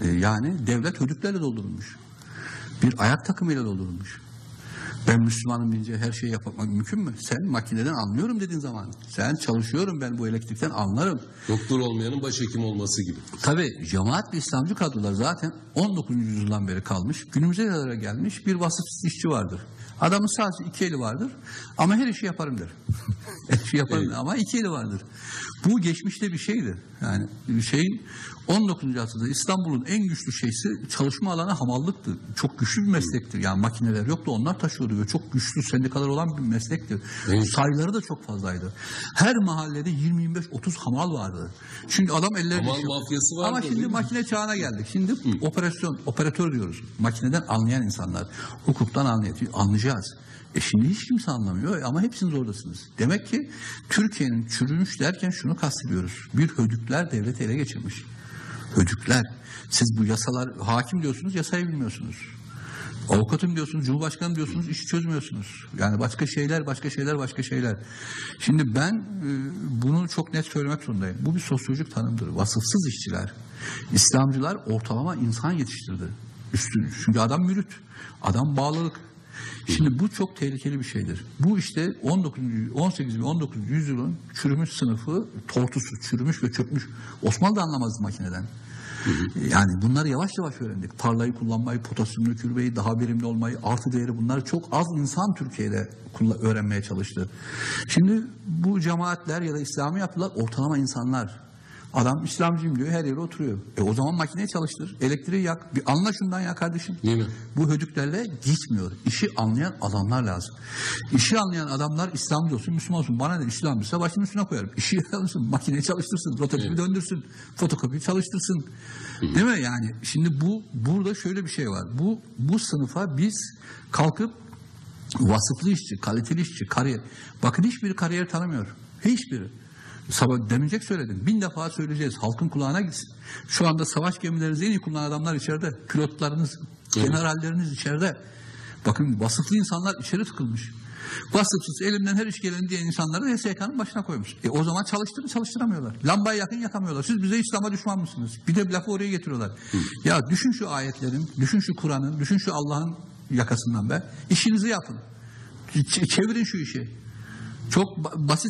E, yani devlet hödüklerle doldurulmuş. Bir ayak takımıyla doldurulmuş. Ben Müslümanım deyince her şeyi yapmak mümkün mü? Sen makineden anlıyorum dediğin zaman. Sen çalışıyorum ben bu elektrikten anlarım. Doktor olmayanın başhekim olması gibi. Tabi cemaat ve İslamcı kadrolar zaten 19. yüzyıldan beri kalmış. Günümüze kadar gelmiş bir vasıfsız işçi vardır. Adamın sadece iki eli vardır ama her işi yaparım der. her işi yaparım der ama iki eli vardır. Bu geçmişte bir şeydir. Yani şeyin 19. asırda İstanbul'un en güçlü şeysi çalışma alanı hamallıktı. Çok güçlü bir meslektir. Yani makineler yoktu onlar taşıyordu ve çok güçlü sendikalar olan bir meslektir. Evet. Sayıları da çok fazlaydı. Her mahallede 20-25-30 hamal vardı. Çünkü adam elleri Hamal mafyası vardı, Ama şimdi makine çağına geldik. Şimdi operasyon, operatör diyoruz. Makineden anlayan insanlar. Hukuktan anlayan, anlayacağız. E şimdi hiç kimse anlamıyor ama hepsiniz oradasınız. Demek ki Türkiye'nin çürümüş derken şunu kastediyoruz. Bir hödükler devleti ele geçirmiş. Hödükler. Siz bu yasalar hakim diyorsunuz, yasayı bilmiyorsunuz. Avukatım diyorsunuz, cumhurbaşkanım diyorsunuz, işi çözmüyorsunuz. Yani başka şeyler, başka şeyler, başka şeyler. Şimdi ben e, bunu çok net söylemek zorundayım. Bu bir sosyolojik tanımdır. Vasıfsız işçiler. İslamcılar ortalama insan yetiştirdi. Üstün. Çünkü adam mürüt. Adam bağlılık. Şimdi bu çok tehlikeli bir şeydir. Bu işte 19. 18 ve 19. yüzyılın çürümüş sınıfı, tortusu, çürümüş ve çökmüş. Osmanlı da anlamazdı makineden. Yani bunları yavaş yavaş öğrendik. Tarlayı kullanmayı, potasyum nükürbeyi, daha verimli olmayı, artı değeri bunları çok az insan Türkiye'de öğrenmeye çalıştı. Şimdi bu cemaatler ya da İslami yapılar ortalama insanlar. Adam İslamcıyım diyor her yere oturuyor. E o zaman makineyi çalıştır. Elektriği yak. Bir anla şundan ya kardeşim. Değil mi? Bu hödüklerle gitmiyor. İşi anlayan adamlar lazım. İşi anlayan adamlar İslamcı olsun, Müslüman olsun. Bana ne İslamcıysa başının üstüne koyarım. İşi yaparsın, makineyi çalıştırsın, rototipi döndürsün, fotokopi çalıştırsın. Değil mi? Yani şimdi bu burada şöyle bir şey var. Bu bu sınıfa biz kalkıp vasıflı işçi, kaliteli işçi, kariyer. Bakın hiçbiri kariyer tanımıyor. Hiçbiri. Sabah demeyecek söyledim. Bin defa söyleyeceğiz. Halkın kulağına gitsin. Şu anda savaş gemilerinizi en iyi kullanan adamlar içeride. Pilotlarınız, generalleriniz içeride. Bakın vasıflı insanlar içeri tıkılmış. Vasıfsız elimden her iş gelen diye insanları HSK'nın başına koymuş. E o zaman çalıştırın çalıştıramıyorlar. Lambayı yakın yakamıyorlar. Siz bize İslam'a düşman mısınız? Bir de lafı oraya getiriyorlar. Ya düşün şu ayetlerin, düşün şu Kur'an'ın, düşün şu Allah'ın yakasından be. İşinizi yapın. Ç- çevirin şu işi. Çok ba- basit